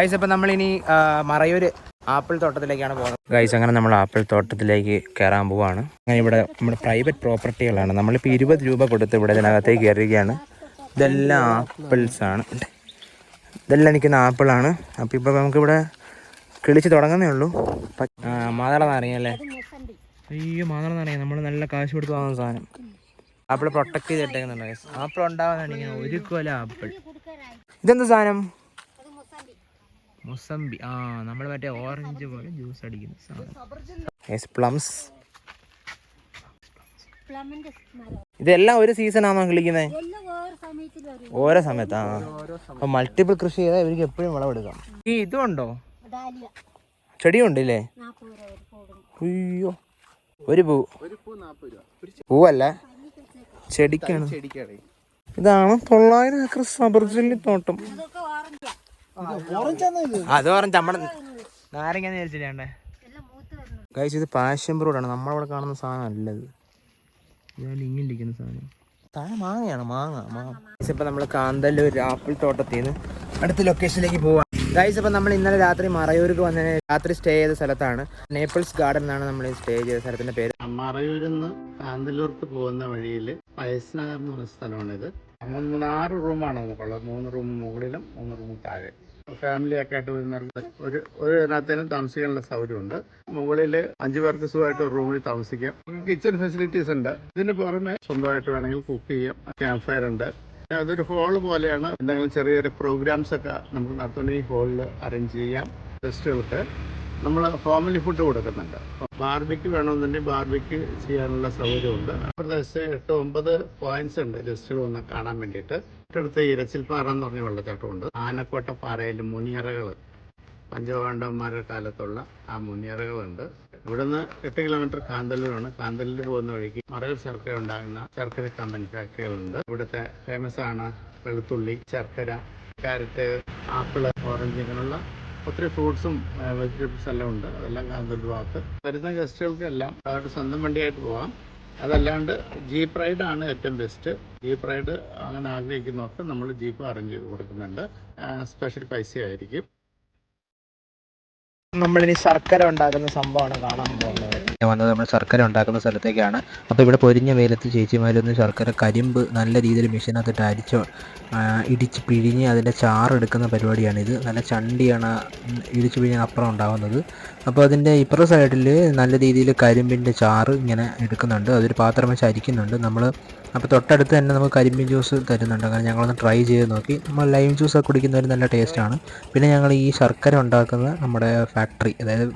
Guys അപ്പം നമ്മളിനി Marayur apple തോട്ടത്തിലേക്കാണ് പോകുന്നത്. ഗൈസ് അങ്ങനെ നമ്മൾ ആപ്പിൾ തോട്ടത്തിലേക്ക് കയറാൻ പോവാണ്. അങ്ങനെ ഇവിടെ നമ്മുടെ പ്രൈവറ്റ് പ്രോപ്പർട്ടികളാണ് നമ്മളിപ്പോൾ ഇരുപത് രൂപ കൊടുത്ത് ഇവിടെ ഇതിനകത്തേക്ക് കയറുകയാണ് ഇതെല്ലാം ആപ്പിൾസ് ആണ്. ഇതെല്ലാം നിൽക്കുന്ന ആപ്പിളാണ് അപ്പോൾ ഇപ്പോൾ നമുക്കിവിടെ കിളിച്ച് തുടങ്ങുന്നേ ഉള്ളൂ. മാതള നാരങ്ങല്ലേ അയ്യോ മാതള നാരങ്ങ. നമ്മൾ നല്ല കാശ് കൊടുത്ത് വാങ്ങുന്ന സാധനം. ആപ്പിൾ പ്രൊട്ടക്ട് ചെയ്തിട്ടേക്കുന്നുണ്ട് ആപ്പിൾ ഉണ്ടാവാൻ ഒരു കൊല ആപ്പിൾ. ഇതെന്താ സാധനം? മുസമ്പി. ആ നമ്മൾ മറ്റേ ഓറഞ്ച് പോലെ ജ്യൂസ് അടിക്കുന്ന സാധനം. പ്ലംസ് ഇതെല്ലാം ഒരു സീസൺ ആണോ കിളിക്കുന്നത് ഓരോ സമയത്താ? അപ്പൊ മൾട്ടിപ്പിൾ കൃഷി ചെയ്താൽ ഇവർക്ക് എപ്പോഴും വിളവെടുക്കാം. ഈ ഇതുണ്ടോ? ചെടിയുണ്ടല്ലേ? അയ്യോ. ഒരു പൂ. പൂവല്ല? ചെടിക്കാണ്. ഇതാണ് തൊള്ളായിരം ഏക്കർ സബർജല്ലി തോട്ടം. അത് പറഞ്ഞ നമ്മുടെ നാരങ്ങ വിചാരിച്ചില്ലേ കഴിച്ച് ഇത് പാഷൻ ഫ്രൂട്ടാണ് നമ്മളവിടെ കാണുന്ന സാധനം അല്ലത്. ഇങ്ങനെ ഇങ്ങിരിക്കുന്ന സാധനം. താഴെ മാങ്ങയാണ് മാങ്ങ മാങ്ങ. ഇപ്പം നമ്മൾ കാന്തല്ലൂർ ആപ്പിൾ തോട്ടത്തിൽ നിന്ന് അടുത്ത ലൊക്കേഷനിലേക്ക് പോവാം. ഗൈസ് അപ്പം നമ്മൾ ഇന്നലെ രാത്രി മറയൂർക്ക് വന്നതിന് രാത്രി സ്റ്റേ ചെയ്ത സ്ഥലത്താണ്. നേപ്പിൾസ് ഗാർഡൻ എന്നാണ് നമ്മൾ സ്റ്റേ ചെയ്ത സ്ഥലത്തിന്റെ പേര്. മറയൂരിൽ നിന്ന് കാന്തല്ലൂർക്ക് പോകുന്ന വഴിയിൽ വയസ്സനഗർ എന്ന് പറഞ്ഞ സ്ഥലമാണിത്. മൂന്ന് ആറ് റൂമാണ് നമുക്കുള്ളത് മൂന്ന് റൂം മുകളിലും മൂന്ന് റൂം താഴെ. ഫാമിലി ഒക്കെ ആയിട്ട് വരുന്നവർക്ക് ഒരു ഒരു ഇതിനകത്തേനും താമസിക്കാനുള്ള സൗകര്യമുണ്ട്. മുകളിൽ അഞ്ചു പേർക്ക് സുഖമായിട്ട് റൂമിൽ താമസിക്കാം. കിച്ചൺ ഫെസിലിറ്റീസ് ഉണ്ട്. ഇതിന് പുറമെ സ്വന്തമായിട്ട് വേണമെങ്കിൽ കുക്ക് ചെയ്യാം. ക്യാമ്പ് ഫയർ ഉണ്ട്. അതൊരു ഹോൾ പോലെയാണ്. എന്തെങ്കിലും ചെറിയ ചെറിയ പ്രോഗ്രാംസ് ഒക്കെ നമുക്ക് നടത്തുന്ന ഈ ഹോളിൽ അറേഞ്ച് ചെയ്യാം. ഗസ്റ്റുകൾക്ക് നമ്മൾ ഫാമിലി ഫുഡ് കൊടുക്കുന്നുണ്ട്. ബാർബിക്ക് വേണമെന്നുണ്ടെങ്കിൽ ബാർബിക്ക് ചെയ്യാനുള്ള സൗകര്യമുണ്ട്. പ്രദേശത്ത് എട്ട് ഒമ്പത് പോയിന്റ്സ് ഉണ്ട്. ജസ്റ്റ് ഒന്ന് കാണാൻ വേണ്ടിയിട്ട്. തൊട്ടടുത്ത് ഇരച്ചിൽപ്പാറ എന്ന് പറഞ്ഞ വെള്ളച്ചാട്ടമുണ്ട്. ആനക്കോട്ട പാറയിൽ മുനിയറകൾ. പഞ്ചപാണ്ഡവന്മാരുടെ കാലത്തുള്ള ആ മുനിയറകളുണ്ട്. ഇവിടുന്ന് എട്ട് കിലോമീറ്റർ കാന്തല്ലൂരാണ്. കാന്തല്ലൂർ പോകുന്ന വഴിക്ക് മറയൂർ ശർക്കര ഉണ്ടാകുന്ന ശർക്കര കമ്പനി ഫാക്ടറികളുണ്ട് ഇവിടുത്തെ ഫേമസ് ആണ് വെളുത്തുള്ളി ശർക്കര ക്യാരറ്റ് ആപ്പിൾ ഓറഞ്ച് ഇങ്ങനെയുള്ള ഒത്തിരി ഫ്രൂട്ട്സും വെജിറ്റബിൾസ് എല്ലാം ഉണ്ട്. അതെല്ലാം കാന്തല്ലൂർ ഭാഗത്ത്. വരുന്ന ഗസ്റ്റുകൾക്ക് എല്ലാം അവരുടെ സ്വന്തം വണ്ടിയായിട്ട് പോകാം അതല്ലാണ്ട് ജീപ്പ് റൈഡ് ആണ് ഏറ്റവും ബെസ്റ്റ് ജീപ്പ് റൈഡ് അങ്ങനെ ആഗ്രഹിക്കുന്നവർക്ക് നമ്മൾ ജീപ്പ് അറേഞ്ച് ചെയ്ത് കൊടുക്കുന്നുണ്ട്. സ്പെഷ്യൽ പൈസ ആയിരിക്കും നമ്മളിനി ശർക്കര ഉണ്ടാക്കുന്ന സംഭവമാണ് കാണാൻ പോകുന്നത്. വന്നത് നമ്മൾ ശർക്കര ഉണ്ടാക്കുന്ന സ്ഥലത്തേക്കാണ്. അപ്പോൾ ഇവിടെ പൊരിഞ്ഞ വെയിലത്ത് ചേച്ചിമാരൊന്ന് ശർക്കര കരിമ്പ് നല്ല രീതിയിൽ മെഷീനകത്തിട്ട് അരിച്ച് ഇടിച്ച് പിഴിഞ്ഞ് അതിന്റെ ചാറെടുക്കുന്ന പരിപാടിയാണിത്. നല്ല ചണ്ടിയാണ് ഇടിച്ച് പിഴിഞ്ഞാൽ അപ്പുറം ഉണ്ടാകുന്നത് അപ്പോൾ അതിന്റെ ഇപ്പുറ സൈഡിൽ നല്ല രീതിയിൽ കരിമ്പിന്റെ ചാറ് ഇങ്ങനെ എടുക്കുന്നുണ്ട്. അതൊരു പാത്രം വെച്ച് അരിക്കുന്നുണ്ട്. നമ്മൾ അപ്പോൾ തൊട്ടടുത്ത് തന്നെ നമുക്ക് കരിമ്പിൻ ജ്യൂസ് തരുന്നുണ്ട്. അങ്ങനെ ഞങ്ങളൊന്ന് ട്രൈ ചെയ്ത് നോക്കി. നമ്മൾ ലൈം ജ്യൂസ് കുടിക്കുന്നവർ നല്ല ടേസ്റ്റാണ്. പിന്നെ ഞങ്ങൾ ഈ ശർക്കര ഉണ്ടാക്കുന്ന നമ്മുടെ ഫാക്ടറി അതായത്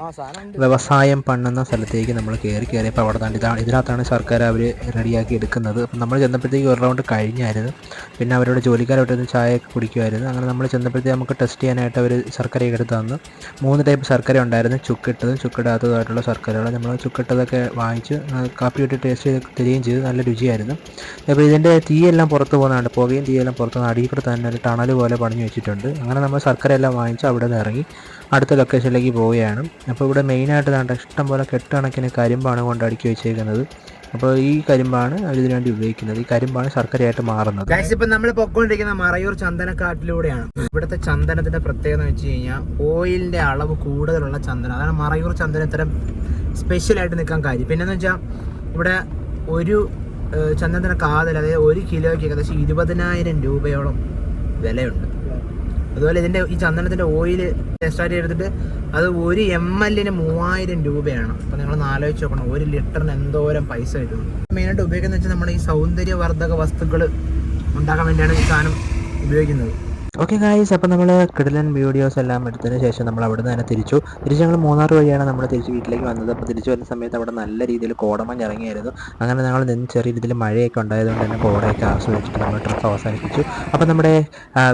വ്യവസായം പണ്ണുന്ന സ്ഥലത്തേക്ക് നമ്മൾ കയറി കയറിയപ്പോൾ അവിടെ തന്നെ ഇതാണ് ഇതിനകത്താണ് സർക്കാർ അവർ റെഡിയാക്കി എടുക്കുന്നത്. അപ്പം നമ്മൾ ചെന്നപ്പോഴത്തേക്ക് ഒരു റൗണ്ട് കഴിഞ്ഞായിരുന്നു. പിന്നെ അവരോട് ജോലിക്കാരോട്ട് ചായയൊക്കെ കുടിക്കുമായിരുന്നു അങ്ങനെ നമ്മൾ ചെന്നപ്പോഴത്തേക്ക് നമുക്ക് ടെസ്റ്റ് ചെയ്യാനായിട്ട് അവർ സർക്കാരെ എടുത്ത് തന്നു. മൂന്ന് ടൈപ്പ് ശർക്കര ഉണ്ടായിരുന്നു. ചുക്കിട്ടതും ചുക്കിടാത്തതുമായിട്ടുള്ള ശർക്കരകൾ നമ്മൾ ചുക്കിട്ടതൊക്കെ വാങ്ങിച്ച് കാപ്പിയിട്ട് കാപ്പി ഇട്ട് ടേസ്റ്റ് ചെയ്ത് തരികയും ചെയ്തു. നല്ല രുചിയായിരുന്നു. അപ്പോൾ ഇതിന്റെ തീയെല്ലാം പുറത്ത് പോകുന്നതാണ്. പുകയും തീയെല്ലാം പുറത്ത് പോകുന്ന അടിയിൽ കൂടെ തന്നെ ഒരു ടണൽ പോലെ പണിഞ്ഞു വെച്ചിട്ടുണ്ട്. അങ്ങനെ നമ്മൾ ശർക്കര എല്ലാം വാങ്ങിച്ച് അവിടെ നിന്ന് ഇറങ്ങി. അടുത്ത ലൊക്കേഷനിലേക്ക് പോവുകയാണ്. അപ്പോൾ ഇവിടെ മെയിനായിട്ട് വേണ്ട ഇഷ്ടം പോലെ കെട്ടുകണക്കിന് കരിമ്പാണ് കൊണ്ട് അടുക്കി വെച്ചേക്കുന്നത്. അപ്പോൾ ഈ കരിമ്പാണ് വേണ്ടി ഉപയോഗിക്കുന്നത്. ഈ കരിമ്പാണ് ശർക്കരയായിട്ട് മാറുന്നത്. ഇപ്പം നമ്മൾ പൊക്കോണ്ടിരിക്കുന്ന മറയൂർ ചന്ദനക്കാട്ടിലൂടെയാണ്. ഇവിടുത്തെ ചന്ദനത്തിന്റെ പ്രത്യേകത എന്ന് വെച്ച് കഴിഞ്ഞാൽ ഓയിലിന്റെ അളവ് കൂടുതലുള്ള ചന്ദനം. അതാണ് മറയൂർ ചന്ദനം ഇത്തരം സ്പെഷ്യൽ ആയിട്ട് നിൽക്കാൻ കാര്യം. പിന്നെന്ന് വെച്ചാൽ ഇവിടെ ഒരു ചന്ദനത്തിന്റെ കാതൽ അതായത് ഒരു കിലോയ്ക്ക് ഏകദേശം ഇരുപതിനായിരം രൂപയോളം വിലയുണ്ട്. അതുപോലെ ഇതിന്റെ ഈ ചന്ദനത്തിന്റെ ഓയിൽ സ്റ്റാർട്ട് എടുത്തിട്ട് അത് ഒരു എം എല്ലിന് മൂവായിരം രൂപയാണ്. അപ്പൊ നിങ്ങൾ ആലോചിച്ച് നോക്കണം ഒരു ലിറ്ററിന് എന്തോരം പൈസ വരും മെയിനായിട്ട് ഉപയോഗിക്കുന്നത് വെച്ചാൽ നമ്മുടെ ഈ സൗന്ദര്യവർദ്ധക വസ്തുക്കൾ ഉണ്ടാക്കാൻ വേണ്ടിയാണ് ഈ സാധനം ഉപയോഗിക്കുന്നത്. ഓക്കെ ഗായ്സ് അപ്പോൾ നമ്മൾ കിടലൻ വീഡിയോസ് എല്ലാം എടുത്തതിന് ശേഷം നമ്മൾ അവിടെ നിന്ന് തന്നെ തിരിച്ചു. തിരിച്ച് ഞങ്ങൾ മൂന്നാർ വഴിയാണ് നമ്മൾ തിരിച്ച് വീട്ടിലേക്ക് വന്നത്. അപ്പോൾ തിരിച്ച് വരുന്ന സമയത്ത് അവിടെ നല്ല രീതിയിൽ കോടമഞ്ഞ് ഇറങ്ങിയായിരുന്നു. അങ്ങനെ ഞങ്ങൾ നിന്ന് ചെറിയ രീതിയിൽ മഴയൊക്കെ ഉണ്ടായതുകൊണ്ട് തന്നെ കോടയൊക്കെ ആസ്വദിച്ചിട്ട് നമ്മൾ ട്രിപ്പ് അവസാനിപ്പിച്ചു. അപ്പോൾ നമ്മുടെ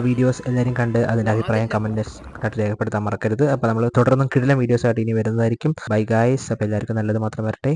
വീഡിയോസ് എല്ലാവരും കണ്ട് അതിന്റെ അഭിപ്രായം കമന്റ് ആയിട്ട് രേഖപ്പെടുത്താൻ മറക്കരുത്. അപ്പോൾ നമ്മൾ തുടർന്നും കിടലൻ വീഡിയോസ് ആയിട്ട് ഇനി വരുന്നതായിരിക്കും. ബൈ ഗായ്സ് അപ്പോൾ എല്ലാവർക്കും നല്ലത് മാത്രം വരട്ടെ.